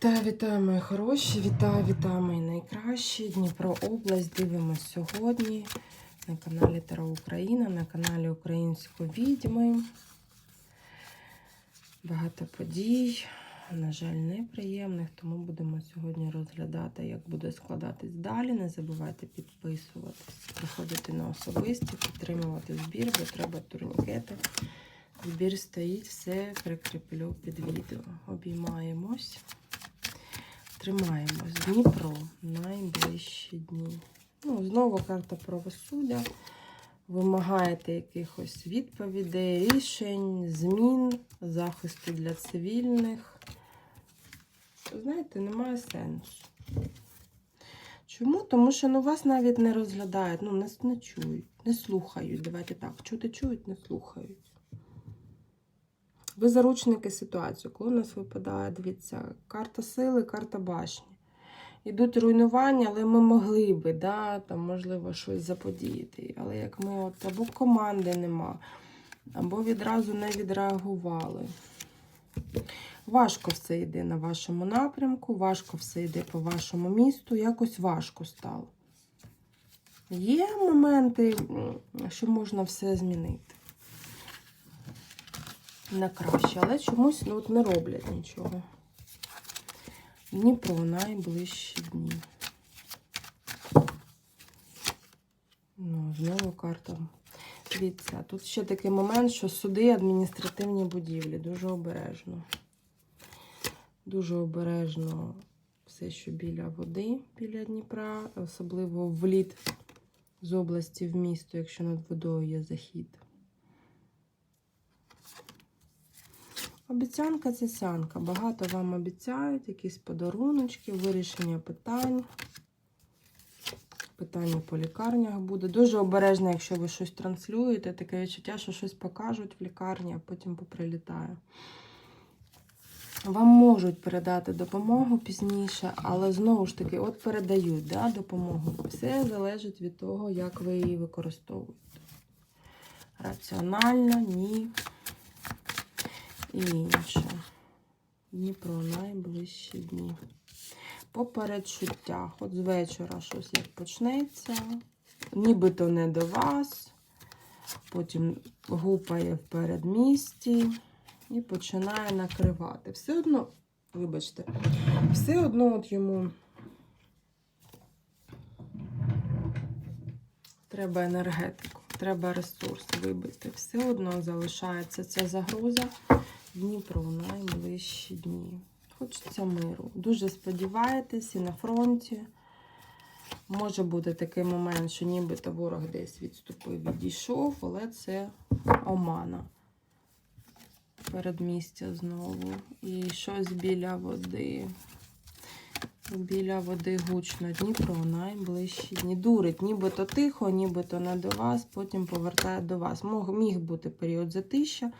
Вітаю, вітаю, мої хороші, вітаю, вітаю, мої найкращі. Дніпро область. Дивимось сьогодні на каналі Таро Україна, на каналі Української відьми. Багато подій, на жаль, неприємних, тому будемо сьогодні розглядати, як буде складатись далі. Не забувайте підписуватись, приходити на особисті, підтримувати збір, бо треба турнікети. Збір стоїть, все прикріплю під відео. Обіймаємось. Тримаємось. Дніпро. Найближчі дні. Ну, знову карта правосуддя. Вимагаєте якихось відповідей, рішень, змін, захисту для цивільних. Знаєте, немає сенсу. Чому? Тому що ну, вас навіть не розглядають, ну, нас не чують, не слухають. Давайте так. Чути чують, не слухають. Ви заручники ситуації. Коли у нас випадає, дивіться, карта сили, карта башні. Ідуть руйнування, але ми могли би, да, там, можливо, щось заподіяти. Але як ми от або команди нема, або відразу не відреагували. Важко все йде на вашому напрямку, важко все йде по вашому місту, якось важко стало. Є моменти, що можна все змінити на краще, але чомусь ну, от не роблять нічого. Дніпро найближчі дні. Ну, знову карта. Дивіться, тут ще такий момент, що суди адміністративні будівлі. Дуже обережно. Дуже обережно все, що біля води, біля Дніпра, особливо вліт з області в місто, якщо над водою є захід. Обіцянка це сянка. Багато вам обіцяють, якісь подаруночки, вирішення питань. Питання по лікарнях буде. Дуже обережно, якщо ви щось транслюєте, таке відчуття, що щось покажуть в лікарні, а потім поприлітає. Вам можуть передати допомогу пізніше, але знову ж таки, от передають да, допомогу. Все залежить від того, як ви її використовуєте. Раціонально, ні і інше. Дніпро найближчі дні. По передчуттях. От з вечора щось як почнеться. Нібито не до вас. Потім гупає в передмісті і починає накривати. Все одно, вибачте, все одно от йому треба енергетику, треба ресурс вибити. Все одно залишається ця загроза. Дніпро найближчі дні. Хочеться миру. Дуже сподіваєтесь і на фронті. Може бути такий момент, що нібито ворог десь відступив, відійшов, але це омана. Передмістя знову. І щось біля води. Біля води гучно. Дніпро найближчі дні. Дурить, нібито тихо, нібито не до вас, потім повертає до вас. Мог, міг бути період затища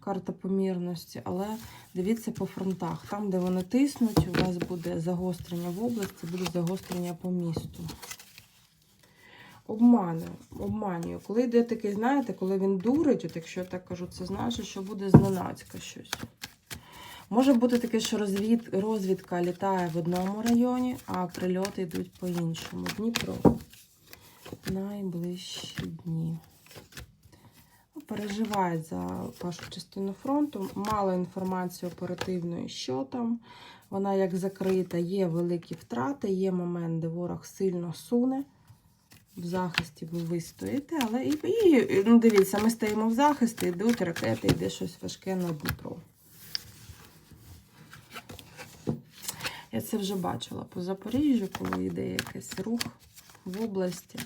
карта помірності, але дивіться по фронтах. Там, де вони тиснуть, у вас буде загострення в області, буде загострення по місту. Обмане, обманює. Коли йде такий, знаєте, коли він дурить, от якщо я так кажу, це значить, що буде зненацька щось. Може бути таке, що розвід, розвідка літає в одному районі, а прильоти йдуть по іншому. Дніпро. Найближчі дні переживають за вашу частину фронту. Мало інформації оперативної, що там. Вона як закрита, є великі втрати, є момент, де ворог сильно суне. В захисті ви вистоїте, але і, і ну дивіться, ми стоїмо в захисті, йдуть ракети, йде щось важке на Дніпро. Я це вже бачила по Запоріжжю, коли йде якийсь рух в області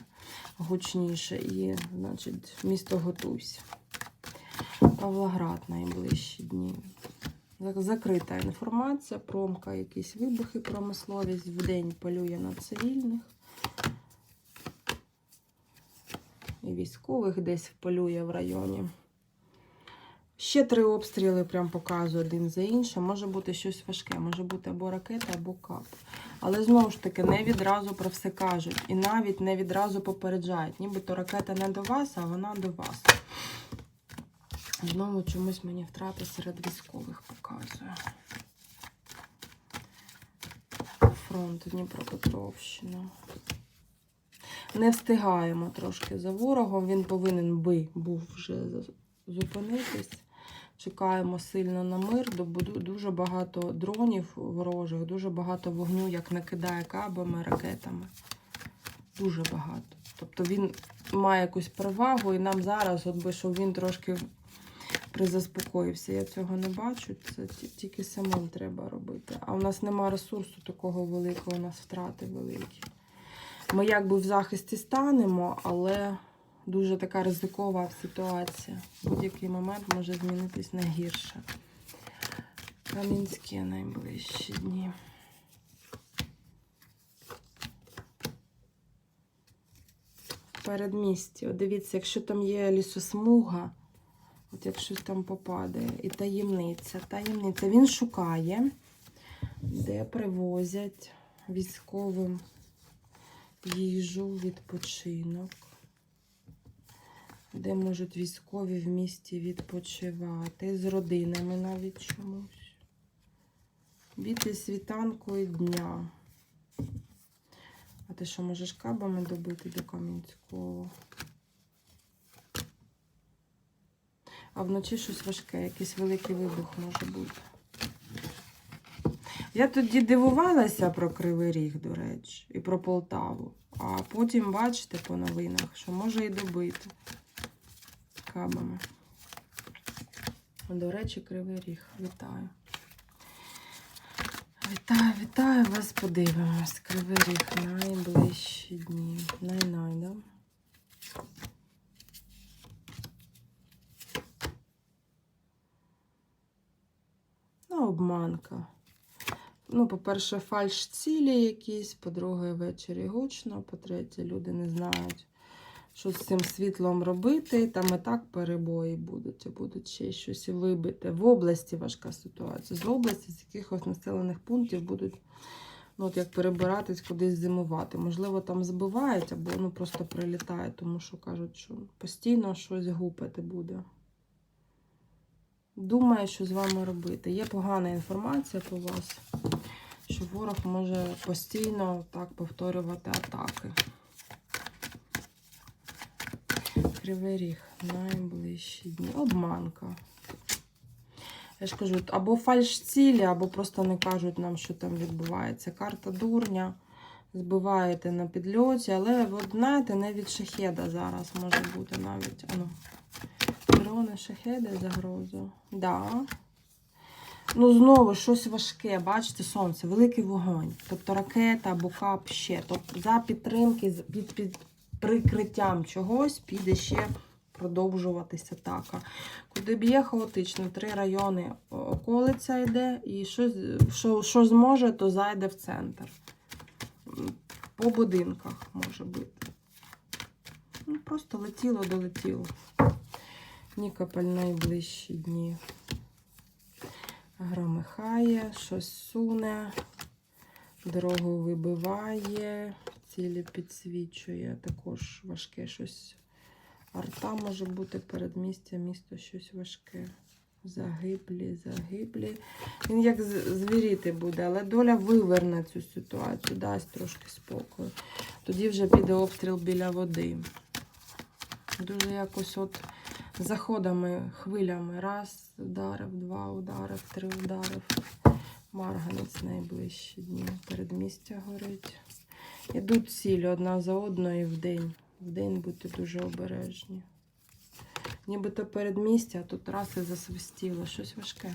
гучніше і, значить, місто готуйся. Павлоград найближчі дні. Закрита інформація, промка, якісь вибухи, промисловість в день полює на цивільних. І військових десь полює в районі. Ще три обстріли прям показую один за іншим. Може бути щось важке, може бути або ракета, або кап. Але знову ж таки, не відразу про все кажуть. І навіть не відразу попереджають. Нібито ракета не до вас, а вона до вас. Знову чомусь мені втрати серед військових показує. фронт Дніпропетровщина. Не встигаємо трошки за ворогом. Він повинен би був вже зупинитись. Чекаємо сильно на мир, дуже багато дронів ворожих, дуже багато вогню, як накидає кабами, ракетами. Дуже багато. Тобто він має якусь перевагу, і нам зараз, от би, щоб він трошки призаспокоївся. Я цього не бачу. Це тільки самим треба робити. А у нас нема ресурсу такого великого, у нас втрати великі. Ми якби в захисті станемо, але дуже така ризикова ситуація. Будь-який момент може змінитись на гірше. Кам'янське найближчі дні. В передмісті. От дивіться, якщо там є лісосмуга, от як щось там попаде, і таємниця. Таємниця. Він шукає, де привозять військовим їжу, відпочинок, де можуть військові в місті відпочивати, з родинами навіть чомусь. Біти світанку і дня. А ти що, можеш кабами добити до Кам'янського? А вночі щось важке, якийсь великий вибух може бути. Я тоді дивувалася про Кривий Ріг, до речі, і про Полтаву. А потім бачите по новинах, що може і добити кабами. До речі, Кривий Ріг. Вітаю. Вітаю, вітаю вас, подивимось. Кривий Ріг найближчі дні. Най-най, да? Ну, обманка. Ну, по-перше, фальш цілі якісь, по-друге, ввечері гучно, по-третє, люди не знають, що з цим світлом робити. Там і так перебої будуть, а будуть ще щось вибити. В області важка ситуація. З області, з якихось населених пунктів будуть ну, от як перебиратись кудись зимувати. Можливо, там збивають або ну, просто прилітає, тому що кажуть, що постійно щось гупати буде. Думаю, що з вами робити. Є погана інформація по вас, що ворог може постійно так повторювати атаки. Кривий ріг, найближчі дні. Обманка. Я ж кажу, або фальш цілі, або просто не кажуть нам, що там відбувається. Карта дурня. Збиваєте на підльоті, але, от, знаєте, не від шахеда зараз може бути навіть. Ану. Дрони, шахеди, загрозу. Да. Ну, знову щось важке, бачите, сонце, великий вогонь. Тобто ракета або кап ще. Тобто за підтримки, під, під прикриттям чогось піде ще продовжуватися атака. Куди б'є хаотично, три райони околиця йде, і щось, що, що зможе, то зайде в центр. По будинках може бути. Ну, просто летіло, долетіло. Нікополь найближчі дні. Громихає, щось суне, дорогу вибиває, цілі підсвічує, також важке щось. Арта може бути передмістя, місто щось важке. Загиблі, загиблі. Він як звіріти буде, але доля виверне цю ситуацію, дасть трошки спокою. Тоді вже піде обстріл біля води. Дуже якось от заходами, хвилями. Раз ударив, два ударив, три ударив. Марганець найближчі дні. Передмістя горить. Ідуть цілі одна за одною в день. В день будьте дуже обережні. Нібито передмістя, а тут раз і засвистіло. Щось важке.